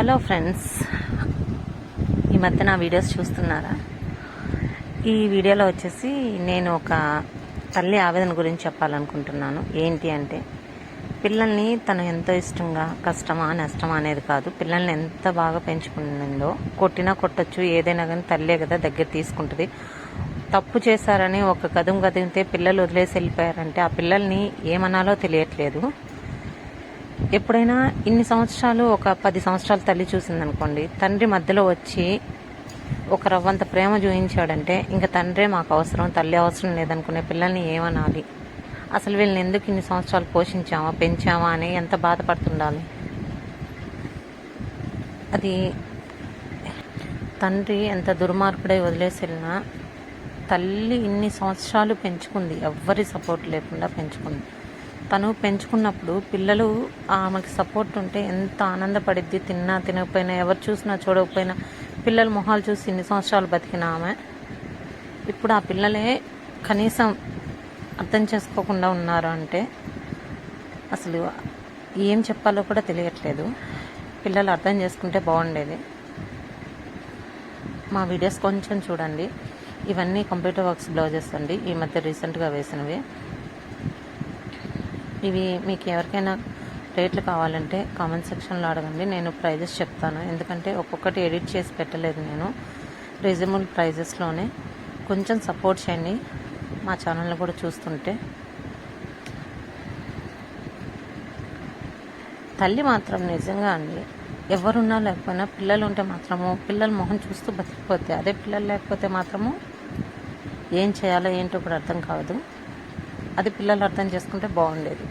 Hello friends ఈ మధ్య నా వీడియోస్ చూస్తున్నారా? ఈ వీడియోలో వచ్చేసి నేను ఒక తల్లి ఆవేదన గురించి చెప్పాలనుకుంటున్నాను. ఏంటి అంటే పిల్లల్ని తను ఎంతో ఇష్టంగా కష్టమా నష్టమా అనేది కాదు పిల్లల్ని ఎంత బాగా పెంచుకుంటుందో కొట్టినా కొట్టచ్చు ఏదైనా కానీ తల్లే కదా దగ్గర తీసుకుంటుంది. తప్పు చేశారని ఒక కదుం కదిగితే పిల్లలు వదిలేసి వెళ్ళిపోయారంటే ఆ పిల్లల్ని ఏమనాలో తెలియట్లేదు. ఎప్పుడైనా ఇన్ని సంవత్సరాలు ఒక పది సంవత్సరాలు తల్లి చూసిందనుకోండి తండ్రి మధ్యలో వచ్చి ఒక రవ్వంత ప్రేమ చూపించాడంటే ఇంకా తండ్రే మాకు అవసరం తల్లి అవసరం లేదనుకునే పిల్లల్ని ఏమనాలి? అసలు వీళ్ళని ఎందుకు ఇన్ని సంవత్సరాలు పోషించామా పెంచామా అని ఎంత బాధపడుతుండాలి? అది తండ్రి ఎంత దుర్మార్గుడై వదిలేసి వెళ్ళినా తల్లి ఇన్ని సంవత్సరాలు పెంచుకుంది ఎవ్వరి సపోర్ట్ లేకుండా పెంచుకుంది. తను పెంచుకున్నప్పుడు పిల్లలు ఆమెకి సపోర్ట్ ఉంటే ఎంత ఆనందపడిద్ది తిన్నా తినకపోయినా ఎవరు చూసినా చూడకపోయినా పిల్లల మొహాలు చూసి ఇన్ని సంవత్సరాలు బతికిన ఆమె. ఇప్పుడు ఆ పిల్లలే కనీసం అర్థం చేసుకోకుండా ఉన్నారు అంటే అసలు ఏం చెప్పాలో కూడా తెలియట్లేదు. పిల్లలు అర్థం చేసుకుంటే బాగుండేది. మా వీడియోస్ కొంచెం చూడండి. ఇవన్నీ కంప్యూటర్ వర్క్స్ బ్లౌజెస్ అండి. ఈ మధ్య రీసెంట్గా వేసినవి. ఇవి మీకు ఎవరికైనా రేట్లు కావాలంటే కామెంట్ సెక్షన్లో అడగండి. నేను ప్రైజెస్ చెప్తాను. ఎందుకంటే ఒక్కొక్కటి ఎడిట్ చేసి పెట్టలేదు నేను. రీజనబుల్ ప్రైజెస్లోనే కొంచెం సపోర్ట్ చేయండి. మా ఛానల్ని కూడా చూస్తుంటే. తల్లి మాత్రం నిజంగా అండి. ఎవరున్నా లేకపోయినా పిల్లలు ఉంటే మాత్రము పిల్లల మొహం చూస్తూ బతికిపోతే అదే పిల్లలు లేకపోతే మాత్రము ఏం చేయాలో ఏంటో కూడా అర్థం కాదు. అది పిల్లలు అర్థం చేసుకుంటే బాగుండేది.